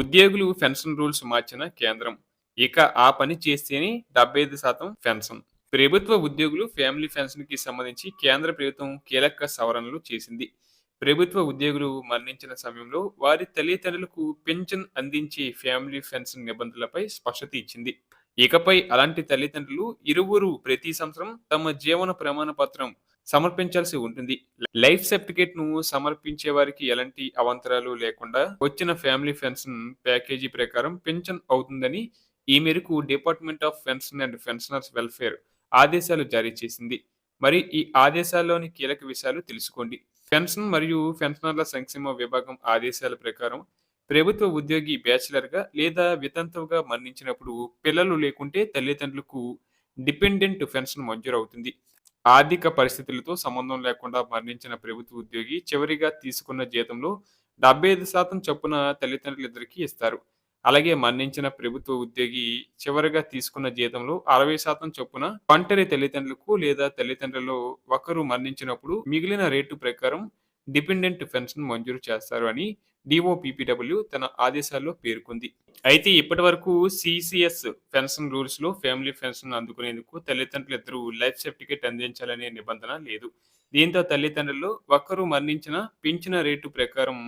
ఉద్యోగులు pension rules మార్చిన కేంద్రం. ఇక ఆ పని చేస్తేనే డెబ్బై ఐదు శాతం పెన్షన్. ప్రభుత్వ ఉద్యోగులు ఫ్యామిలీ పెన్షన్కి సంబంధించి కేంద్ర ప్రభుత్వం కీలక సవరణలు చేసింది. ప్రభుత్వ ఉద్యోగులు మరణించిన సమయంలో వారి తల్లిదండ్రులకు పెన్షన్ అందించే ఫ్యామిలీ పెన్షన్ నిబంధనలపై స్పష్టత ఇచ్చింది. ఇకపై అలాంటి తల్లిదండ్రులు ఇరువురు ప్రతి సంవత్సరం తమ జీవన ప్రమాణ పత్రం సమర్పించాల్సి ఉంటుంది. లైఫ్ సర్టిఫికేట్ను సమర్పించే వారికి ఎలాంటి అవాంతరాలు లేకుండా వచ్చిన ఫ్యామిలీ పెన్షన్ ప్యాకేజీ ప్రకారం పెన్షన్ అవుతుందని ఈ మేరకు department of pension and pensioners welfare ఆదేశాలు జారీ చేసింది. మరి ఈ ఆదేశాల్లోని కీలక విషయాలు తెలుసుకోండి. పెన్షన్ మరియు పెన్షనర్ల సంక్షేమ విభాగం ఆదేశాల ప్రకారం ప్రభుత్వ ఉద్యోగి బ్యాచిలర్గా లేదా వితంతువుగా మరణించినప్పుడు పిల్లలు లేకుంటే తల్లిదండ్రులకు డిపెండెంట్ పెన్షన్ మంజూరు అవుతుంది ఆర్థిక పరిస్థితులతో సంబంధం లేకుండా మరణించిన ప్రభుత్వ ఉద్యోగి చివరిగా తీసుకున్న జీతంలో డెబ్బై ఐదు శాతం చొప్పున తల్లిదండ్రులిద్దరికీ ఇస్తారు. అలాగే మరణించిన ప్రభుత్వ ఉద్యోగి చివరిగా తీసుకున్న జీతంలో అరవై శాతం చొప్పున ఒంటరి తల్లిదండ్రులకు లేదా తల్లిదండ్రులలో ఒకరు మరణించినప్పుడు మిగిలిన రేటు ప్రకారం డిపెండెంట్ పెన్షన్ మంజూరు చేస్తారు అని డిఓపిపిడబ్ల్యూ తన ఆదేశాల్లో పేర్కొంది. అయితే ఇప్పటి వరకు సిసిఎస్ పెన్షన్ రూల్స్లో ఫ్యామిలీ పెన్షన్ అందుకునేందుకు తల్లిదండ్రులు ఇద్దరు లైఫ్ సర్టిఫికేట్ అందించాలనే నిబంధన లేదు. దీంతో తల్లిదండ్రులు ఒక్కరు మరణించిన పెంచిన రేటు ప్రకారం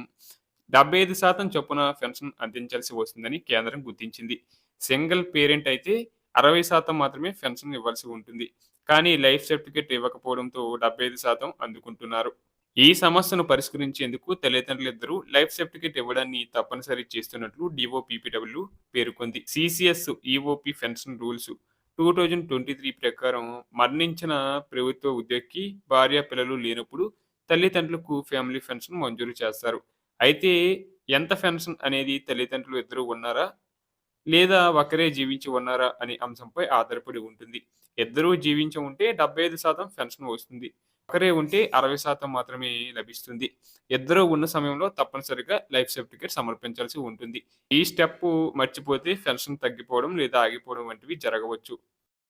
డెబ్బై ఐదు శాతం చొప్పున పెన్షన్ అందించాల్సి వస్తుందని కేంద్రం గుర్తించింది. సింగిల్ పేరెంట్ అయితే అరవై శాతం మాత్రమే పెన్షన్ ఇవ్వాల్సి ఉంటుంది. కానీ లైఫ్ సర్టిఫికేట్ ఇవ్వకపోవడంతో డెబ్బై ఐదు శాతం అందుకుంటున్నారు. ఈ సమస్యను పరిష్కరించేందుకు తల్లిదండ్రులిద్దరూ లైఫ్ సర్టిఫికేట్ ఇవ్వడాన్ని తప్పనిసరి చేస్తున్నట్లు డిఓపిపిడబ్ల్యూ పేర్కొంది. CCS EOP pension rules two thousand twenty three ప్రకారం మరణించిన ప్రభుత్వ ఉద్యోగికి భార్య పిల్లలు లేనప్పుడు తల్లిదండ్రులకు ఫ్యామిలీ పెన్షన్ మంజూరు చేస్తారు. అయితే ఎంత పెన్షన్ అనేది తల్లిదండ్రులు ఇద్దరు ఉన్నారా? లేదా ఒకరే జీవించి ఉన్నారా అనే అంశంపై ఆధారపడి ఉంటుంది. ఇద్దరూ జీవించి ఉంటే డెబ్బై ఐదు శాతం పెన్షన్ వస్తుంది. ఒకరే ఉంటే అరవై శాతం మాత్రమే లభిస్తుంది. ఇద్దరు ఉన్న సమయంలో తప్పనిసరిగా లైఫ్ సర్టిఫికేట్ సమర్పించాల్సి ఉంటుంది. ఈ స్టెప్ మర్చిపోతే పెన్షన్ తగ్గిపోవడం లేదా ఆగిపోవడం వంటివి జరగవచ్చు.